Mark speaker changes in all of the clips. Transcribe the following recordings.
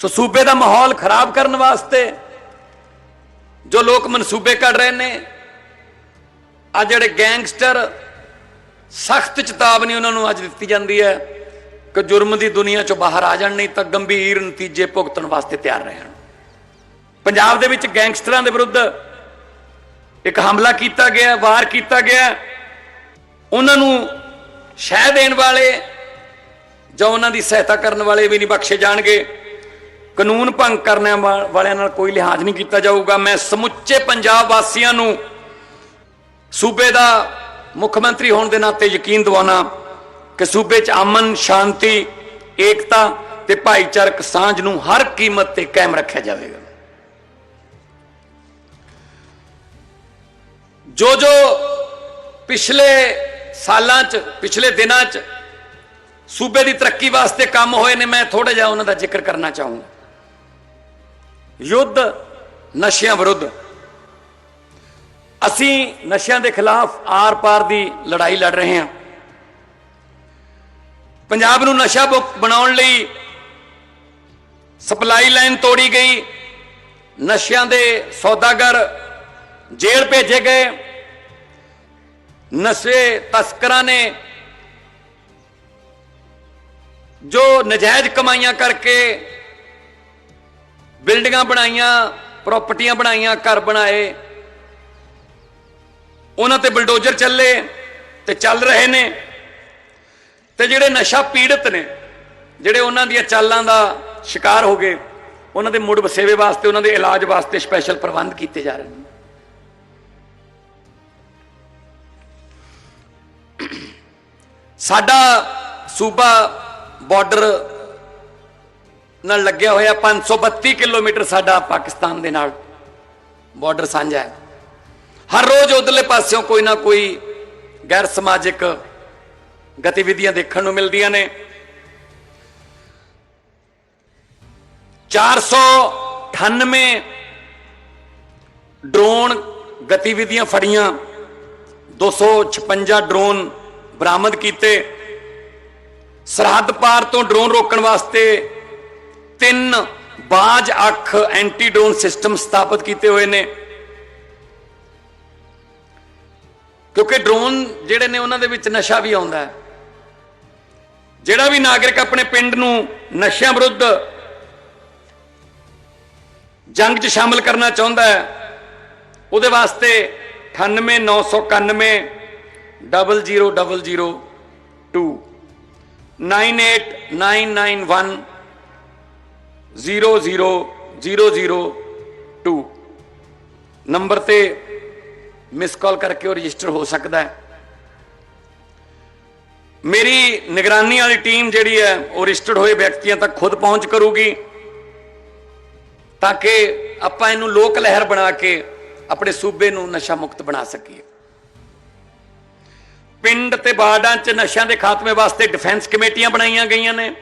Speaker 1: ਸੋ ਸੂਬੇ ਦਾ ਮਾਹੌਲ ਖਰਾਬ ਕਰਨ ਵਾਸਤੇ ਜੋ ਲੋਕ ਮਨਸੂਬੇ ਕੱਢ ਰਹੇ ਨੇ, ਆ ਜਿਹੜੇ ਗੈਂਗਸਟਰ ਸਖਤ ਚੇਤਾਵਨੀ ਉਹਨਾਂ ਨੂੰ ਅੱਜ ਦਿੱਤੀ ਜਾਂਦੀ ਹੈ ਕਿ ਜੁਰਮ ਦੀ ਦੁਨੀਆ ਚੋਂ ਬਾਹਰ ਆ ਜਾਣ, ਨਹੀਂ ਤਾਂ ਗੰਭੀਰ ਨਤੀਜੇ ਭੁਗਤਣ ਵਾਸਤੇ ਤਿਆਰ ਰਹਿਣ। ਪੰਜਾਬ ਦੇ ਵਿੱਚ ਗੈਂਗਸਟਰਾਂ ਦੇ ਵਿਰੁੱਧ ਇੱਕ ਹਮਲਾ ਕੀਤਾ ਗਿਆ, ਵਾਰ ਕੀਤਾ ਗਿਆ। ਉਹਨਾਂ ਨੂੰ ਸ਼ਹਿ ਦੇਣ ਵਾਲੇ ਜਾਂ ਉਹਨਾਂ ਦੀ ਸਹਾਇਤਾ ਕਰਨ ਵਾਲੇ ਵੀ ਨਹੀਂ ਬਖਸ਼ੇ ਜਾਣਗੇ। ਕਾਨੂੰਨ ਭੰਗ ਕਰਨ ਵਾਲਿਆਂ ਨਾਲ ਕੋਈ ਲਿਹਾਜ਼ ਨਹੀਂ ਕੀਤਾ ਜਾਊਗਾ। ਮੈਂ ਸਮੁੱਚੇ ਪੰਜਾਬ ਵਾਸੀਆਂ ਨੂੰ ਸੂਬੇ ਦਾ ਮੁੱਖ ਮੰਤਰੀ ਹੋਣ ਦੇ ਨਾਤੇ ਯਕੀਨ ਦਿਵਾਉਣਾ ਕਿ ਸੂਬੇ 'ਚ ਅਮਨ, ਸ਼ਾਂਤੀ, ਏਕਤਾ ਤੇ ਭਾਈਚਾਰਕ ਸਾਂਝ ਨੂੰ ਹਰ ਕੀਮਤ ਤੇ ਕਾਇਮ ਰੱਖਿਆ ਜਾਵੇਗਾ। ਜੋ ਜੋ ਪਿਛਲੇ ਸਾਲਾਂ 'ਚ, ਪਿਛਲੇ ਦਿਨਾਂ 'ਚ ਸੂਬੇ ਦੀ ਤਰੱਕੀ ਵਾਸਤੇ ਕੰਮ ਹੋਏ ਨੇ, ਮੈਂ ਥੋੜਾ ਜਿਹਾ ਉਹਨਾਂ ਦਾ ਜ਼ਿਕਰ ਕਰਨਾ ਚਾਹੂੰਗਾ। ਯੁੱਧ ਨਸ਼ਿਆਂ ਵਿਰੁੱਧ। ਅਸੀਂ ਨਸ਼ਿਆਂ ਦੇ ਖਿਲਾਫ ਆਰ-ਪਾਰ ਦੀ ਲੜਾਈ ਲੜ ਰਹੇ ਹਾਂ। ਪੰਜਾਬ ਨੂੰ ਨਸ਼ਾ ਮੁਕਤ ਬਣਾਉਣ ਲਈ ਸਪਲਾਈ ਲਾਈਨ ਤੋੜੀ ਗਈ। ਨਸ਼ਿਆਂ ਦੇ ਸੌਦਾਗਰ ਜੇਲ੍ਹ ਭੇਜੇ ਗਏ। ਨਸ਼ੇ ਤਸਕਰਾਂ ਨੇ ਜੋ ਨਜਾਇਜ਼ ਕਮਾਈਆਂ ਕਰਕੇ ਬਿਲਡਿੰਗਾਂ ਬਣਾਈਆਂ, ਪ੍ਰਾਪਰਟੀਆਂ ਬਣਾਈਆਂ, ਘਰ ਬਣਾਏ। ਉਹਨਾਂ ਤੇ ਬਲਡੋਜ਼ਰ ਚੱਲੇ ਤੇ ਚੱਲ ਰਹੇ ਨੇ। ਤੇ ਜਿਹੜੇ ਨਸ਼ਾ ਪੀੜਤ ਨੇ, ਜਿਹੜੇ ਉਹਨਾਂ ਦੀਆਂ ਚਾਲਾਂ ਦਾ ਸ਼ਿਕਾਰ ਹੋ ਗਏ, ਉਹਨਾਂ ਦੇ ਮੁੜ ਵਸੇਵੇ ਵਾਸਤੇ, ਉਹਨਾਂ ਦੇ ਇਲਾਜ ਵਾਸਤੇ ਸਪੈਸ਼ਲ ਪ੍ਰਬੰਧ ਕੀਤੇ ਜਾ ਰਹੇ ਨੇ। ਸਾਡਾ ਸੂਬਾ ਬਾਰਡਰ ਨਾਲ ਲੱਗਿਆ ਹੋਇਆ 532 ਕਿਲੋਮੀਟਰ ਸਾਡਾ ਪਾਕਿਸਤਾਨ ਦੇ ਨਾਲ ਬਾਰਡਰ ਸਾਂਝਾ ਹੈ। ਹਰ ਰੋਜ਼ ਉਧਰਲੇ ਪਾਸਿਓਂ ਕੋਈ ਨਾ ਕੋਈ ਗੈਰ ਸਮਾਜਿਕ ਗਤੀਵਿਧੀਆਂ ਦੇਖਣ ਨੂੰ ਮਿਲਦੀਆਂ ਨੇ। 498 ਡਰੋਨ ਗਤੀਵਿਧੀਆਂ ਫੜੀਆਂ। 256 ਡਰੋਨ ਬਰਾਮਦ ਕੀਤੇ। ਸਰਹੱਦ ਪਾਰ ਤੋਂ ਡਰੋਨ ਰੋਕਣ ਵਾਸਤੇ ਤਿੰਨ ਬਾਜ, ਅੱਖ ਐਂਟੀਡਰੋਨ ਸਿਸਟਮ ਸਥਾਪਿਤ ਕੀਤੇ ਹੋਏ ਨੇ। ਕਿਉਂਕਿ ਡਰੋਨ ਜਿਹੜੇ ਨੇ, ਉਹਨਾਂ ਦੇ ਵਿੱਚ ਨਸ਼ਾ ਵੀ ਆਉਂਦਾ ਹੈ। ਜਿਹੜਾ ਵੀ ਨਾਗਰਿਕ ਆਪਣੇ ਪਿੰਡ ਨੂੰ ਨਸ਼ਿਆਂ ਵਿਰੁੱਧ ਜੰਗ 'ਚ ਸ਼ਾਮਲ ਕਰਨਾ ਚਾਹੁੰਦਾ ਹੈ, ਉਹਦੇ ਵਾਸਤੇ 98991 00002 98991 00002 ਨੰਬਰ ਤੇ ਮਿਸ ਕਾਲ ਕਰਕੇ ਉਹ ਰਜਿਸਟਰ ਹੋ ਸਕਦਾ ਹੈ। ਮੇਰੀ ਨਿਗਰਾਨੀ ਵਾਲੀ ਟੀਮ ਜਿਹੜੀ ਹੈ, ਉਹ ਰਜਿਸਟਰਡ ਹੋਏ ਵਿਅਕਤੀਆਂ ਤੱਕ ਖੁਦ ਪਹੁੰਚ ਕਰੂਗੀ। ਤਾਂ ਕਿ ਆਪਾਂ ਇਹਨੂੰ ਲੋਕ ਲਹਿਰ ਬਣਾ ਕੇ ਆਪਣੇ ਸੂਬੇ ਨੂੰ ਨਸ਼ਾ ਮੁਕਤ ਬਣਾ ਸਕੀਏ। ਪਿੰਡ ਤੇ ਬਾਰਡਾਂ 'ਚ ਨਸ਼ਿਆਂ ਦੇ ਖਾਤਮੇ ਵਾਸਤੇ ਡਿਫੈਂਸ ਕਮੇਟੀਆਂ ਬਣਾਈਆਂ ਗਈਆਂ ਨੇ।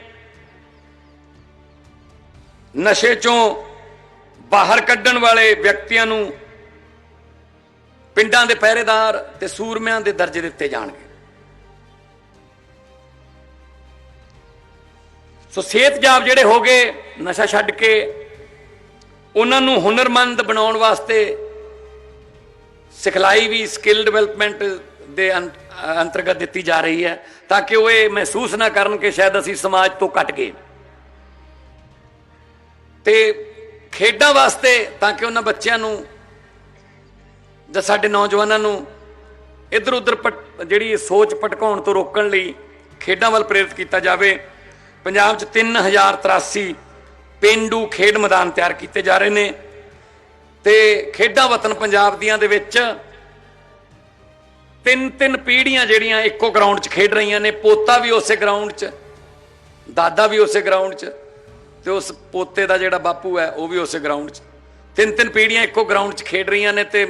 Speaker 1: ਨਸ਼ੇ 'ਚੋਂ ਬਾਹਰ ਕੱਢਣ ਵਾਲੇ ਵਿਅਕਤੀਆਂ ਨੂੰ ਪਿੰਡਾਂ ਦੇ ਪਹਿਰੇਦਾਰ ਤੇ ਸੂਰਮਿਆਂ ਦੇ ਦਰਜੇ ਦਿੱਤੇ ਜਾਣਗੇ। ਸੋ ਸਿਹਤਯਾਬ ਜਿਹੜੇ ਹੋ ਗਏ, ਨਸ਼ਾ ਛੱਡ ਕੇ ਉਹਨਾਂ ਨੂੰ ਹੁਨਰਮੰਦ ਬਣਾਉਣ ਵਾਸਤੇ ਸਿਖਲਾਈ ਵੀ ਸਕਿੱਲ ਡਿਵੈਲਪਮੈਂਟ ਦੇ ਅੰ- ਅੰਤਰਗਤ ਦਿੱਤੀ ਜਾ ਰਹੀ ਹੈ ਤਾਂ ਕਿ ਉਹ ਇਹ ਮਹਿਸੂਸ ਨਾ ਕਰਨ ਕਿ ਸ਼ਾਇਦ ਅਸੀਂ ਸਮਾਜ ਤੋਂ ਕੱਟ ਗਏ। ਤੇ ਖੇਡਾਂ ਵਾਸਤੇ ਤਾਂ ਕਿ ਉਹਨਾਂ ਬੱਚਿਆਂ ਨੂੰ ਜਾਂ ਸਾਡੇ ਨੌਜਵਾਨਾਂ ਨੂੰ ਇਧਰ ਉਧਰ ਜਿਹੜੀ ਸੋਚ ਭਟਕਾਉਣ ਤੋਂ ਰੋਕਣ ਲਈ ਖੇਡਾਂ ਵੱਲ ਪ੍ਰੇਰਿਤ ਕੀਤਾ ਜਾਵੇ। ਪੰਜਾਬ 'ਚ 3083 ਪਿੰਡੂ ਖੇਡ ਮੈਦਾਨ ਤਿਆਰ ਕੀਤੇ ਜਾ ਰਹੇ ਨੇ ਤੇ ਖੇਡਾਂ ਵਤਨ ਪੰਜਾਬ ਦੀਆਂ ਦੇ ਵਿੱਚ ਤਿੰਨ ਤਿੰਨ ਪੀੜ੍ਹੀਆਂ ਜਿਹੜੀਆਂ ਇੱਕੋ ਗਰਾਊਂਡ 'ਚ ਖੇਡ ਰਹੀਆਂ ਨੇ, ਪੋਤਾ ਵੀ ਉਸੇ ਗਰਾਊਂਡ 'ਚ, ਦਾਦਾ ਵੀ ਉਸੇ ਗਰਾਊਂਡ 'ਚ ਤੇ ਉਸ ਪੋਤੇ ਦਾ ਜਿਹੜਾ ਬਾਪੂ ਹੈ, ਉਹ ਵੀ ਉਸੇ ਗਰਾਊਂਡ 'ਚ। ਤਿੰਨ ਤਿੰਨ ਪੀੜ੍ਹੀਆਂ ਇੱਕੋ ਗਰਾਊਂਡ 'ਚ ਖੇਡ ਰਹੀਆਂ ਨੇ ਤੇ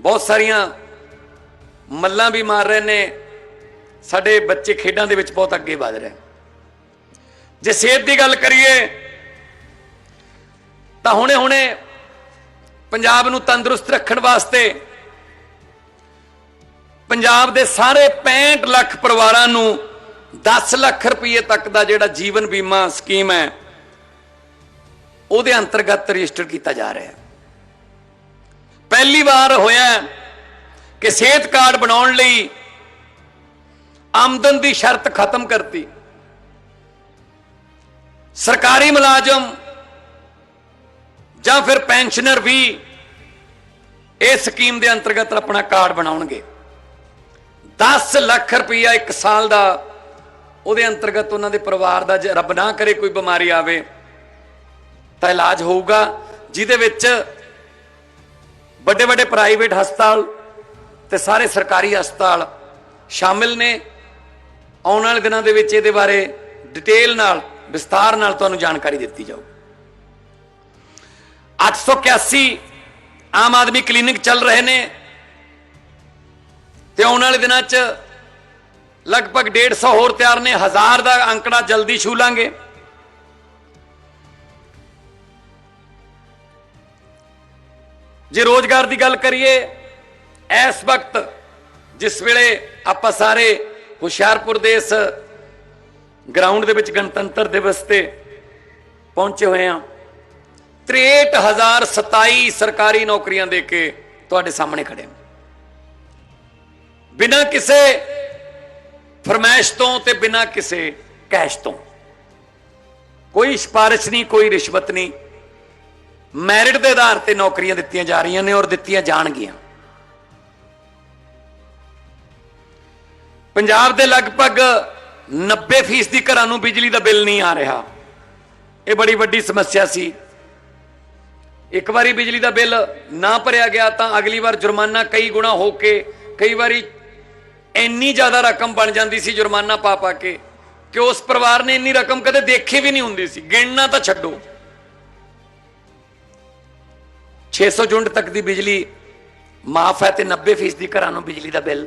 Speaker 1: ਬਹੁਤ ਸਾਰੀਆਂ ਮੱਲਾਂ ਵੀ ਮਾਰ ਰਹੇ ਨੇ। ਸਾਡੇ ਬੱਚੇ ਖੇਡਾਂ ਦੇ ਵਿੱਚ ਬਹੁਤ ਅੱਗੇ ਵਧ ਰਹੇ। ਜੇ ਸਿਹਤ ਦੀ ਗੱਲ ਕਰੀਏ, ਤਾਂ ਹੁਣੇ ਹੁਣੇ ਪੰਜਾਬ ਨੂੰ ਤੰਦਰੁਸਤ ਰੱਖਣ ਵਾਸਤੇ ਪੰਜਾਬ ਦੇ ਸਾਰੇ 65 ਲੱਖ ਪਰਿਵਾਰਾਂ ਨੂੰ 10 ਲੱਖ ਰੁਪਏ ਤੱਕ ਦਾ ਜਿਹੜਾ ਜੀਵਨ ਬੀਮਾ ਸਕੀਮ ਹੈ ਉਹਦੇ ਅੰਤਰਗਤ ਰਜਿਸਟਰ ਕੀਤਾ ਜਾ ਰਿਹਾ ਹੈ। ਪਹਿਲੀ ਵਾਰ ਹੋਇਆ ਕਿ ਸਿਹਤ ਕਾਰਡ ਬਣਾਉਣ ਲਈ ਆਮਦਨ ਦੀ ਸ਼ਰਤ ਖਤਮ ਕਰਤੀ। ਸਰਕਾਰੀ ਮੁਲਾਜ਼ਮ ਜਾਂ ਫਿਰ ਪੈਨਸ਼ਨਰ ਵੀ ਇਸ ਸਕੀਮ ਦੇ ਅੰਤਰਗਤ ਆਪਣਾ ਕਾਰਡ ਬਣਾਉਣਗੇ। 10 ਲੱਖ ਰੁਪਈਆ ਇੱਕ ਸਾਲ ਦਾ ਉਹਦੇ ਅੰਤਰਗਤ ਉਹਨਾਂ ਦੇ ਪਰਿਵਾਰ ਦਾ ਜੇ ਰੱਬ ਨਾ ਕਰੇ ਕੋਈ ਬਿਮਾਰੀ ਆਵੇ ਤਾਂ ਇਲਾਜ ਹੋਊਗਾ, ਜਿਹਦੇ ਵਿੱਚ ਵੱਡੇ ਵੱਡੇ ਪ੍ਰਾਈਵੇਟ ਹਸਪਤਾਲ ਤੇ ਸਾਰੇ ਸਰਕਾਰੀ ਹਸਪਤਾਲ ਸ਼ਾਮਿਲ ਨੇ। ਆਉਣ ਵਾਲੇ ਦਿਨਾਂ ਦੇ ਵਿੱਚ ਇਹਦੇ ਬਾਰੇ ਡਿਟੇਲ ਨਾਲ, ਵਿਸਥਾਰ ਨਾਲ ਤੁਹਾਨੂੰ ਜਾਣਕਾਰੀ ਦਿੱਤੀ ਜਾਊ। 881 ਆਮ ਆਦਮੀ ਕਲੀਨਿਕ ਚੱਲ ਰਹੇ ਨੇ ਤੇ ਆਉਣ ਵਾਲੇ ਦਿਨਾਂ 'ਚ ਲਗਭਗ 150 ਹੋਰ ਤਿਆਰ ਨੇ। ਹਜ਼ਾਰ ਦਾ ਅੰਕੜਾ ਜਲਦੀ ਛੂ ਲਾਂਗੇ। ਜੇ ਰੋਜ਼ਗਾਰ ਦੀ ਗੱਲ ਕਰੀਏ, ਇਸ ਵਕਤ ਜਿਸ ਵੇਲੇ ਆਪਾਂ ਸਾਰੇ ਹੁਸ਼ਿਆਰਪੁਰ ਦੇ ਇਸ ਗਰਾਊਂਡ ਦੇ ਵਿੱਚ ਗਣਤੰਤਰ ਦਿਵਸ ਤੇ ਪਹੁੰਚੇ ਹੋਏ ਆ 63027 ਸਰਕਾਰੀ ਨੌਕਰੀਆਂ ਦੇ ਕੇ ਤੁਹਾਡੇ ਸਾਹਮਣੇ ਖੜੇ ਨੇ ਬਿਨਾਂ ਕਿਸੇ ਫਰਮਾਇਸ਼ ਤੋਂ ਤੇ ਬਿਨਾਂ ਕਿਸੇ ਕੈਸ਼ ਤੋਂ, ਕੋਈ ਸਿਫਾਰਿਸ਼ ਨਹੀਂ, ਕੋਈ ਰਿਸ਼ਵਤ ਨਹੀਂ ਮੈਰਿਟ ਦੇ ਆਧਾਰ ਤੇ ਨੌਕਰੀਆਂ ਦਿੱਤੀਆਂ ਜਾ ਰਹੀਆਂ ਨੇ ਔਰ ਦਿੱਤੀਆਂ ਜਾਣਗੀਆਂ। ਪੰਜਾਬ ਦੇ ਲਗਭਗ 90% ਦੀ ਘਰਾਂ ਨੂੰ ਬਿਜਲੀ ਦਾ ਬਿੱਲ ਨਹੀਂ ਆ ਰਿਹਾ। ਇਹ ਬੜੀ ਵੱਡੀ ਸਮੱਸਿਆ ਸੀ। ਇੱਕ ਵਾਰੀ ਬਿਜਲੀ ਦਾ ਬਿੱਲ ਨਾ ਭਰਿਆ ਗਿਆ ਤਾਂ ਅਗਲੀ ਵਾਰ ਜੁਰਮਾਨਾ ਕਈ ਗੁਣਾ ਹੋ ਕੇ, ਕਈ ਵਾਰੀ ਇੰਨੀ ਜ਼ਿਆਦਾ ਰਕਮ ਬਣ ਜਾਂਦੀ ਸੀ ਜੁਰਮਾਨਾ ਪਾ ਪਾ ਕੇ ਕਿ ਉਸ ਪਰਿਵਾਰ ਨੇ ਇੰਨੀ ਰਕਮ ਕਦੇ ਦੇਖੀ ਵੀ ਨਹੀਂ ਹੁੰਦੀ ਸੀ। ਗਿਣਨਾ ਤਾਂ ਛੱਡੋ। 600 ਯੂਨਿਟ ਤੱਕ ਦੀ ਬਿਜਲੀ ਮਾਫ ਹੈ ਤੇ 90% ਦੀ ਘਰਾਂ ਨੂੰ ਬਿਜਲੀ ਦਾ ਬਿੱਲ।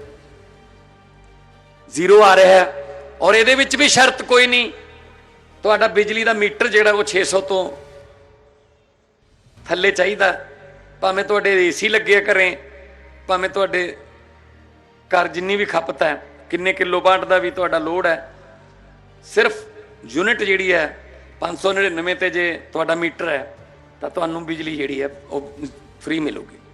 Speaker 1: ਜ਼ੀਰੋ ਆ ਰਿਹਾ ਹੈ ਔਰ ਇਹਦੇ ਵਿੱਚ ਵੀ ਸ਼ਰਤ ਕੋਈ ਨਹੀਂ। ਤੁਹਾਡਾ ਬਿਜਲੀ ਦਾ ਮੀਟਰ ਜਿਹੜਾ ਉਹ 600 ਤੋਂ ਥੱਲੇ ਚਾਹੀਦਾ। ਭਾਵੇਂ ਤੁਹਾਡੇ ਏਸੀ ਲੱਗੇ ਕਰੇ, ਭਾਵੇਂ ਤੁਹਾਡੇ ਘਰ ਜਿੰਨੀ ਵੀ ਖਪਤ ਹੈ, ਕਿੰਨੇ ਕਿਲੋ ਵਾਟ ਦਾ ਵੀ ਤੁਹਾਡਾ ਲੋਡ ਹੈ। ਸਿਰਫ ਯੂਨਿਟ ਜਿਹੜੀ ਹੈ 599 ਤੇ ਜੇ ਤੁਹਾਡਾ ਮੀਟਰ ਹੈ ਤਾਂ ਤੁਹਾਨੂੰ ਬਿਜਲੀ ਜਿਹੜੀ ਹੈ ਉਹ ਫ੍ਰੀ ਮਿਲੂਗੀ।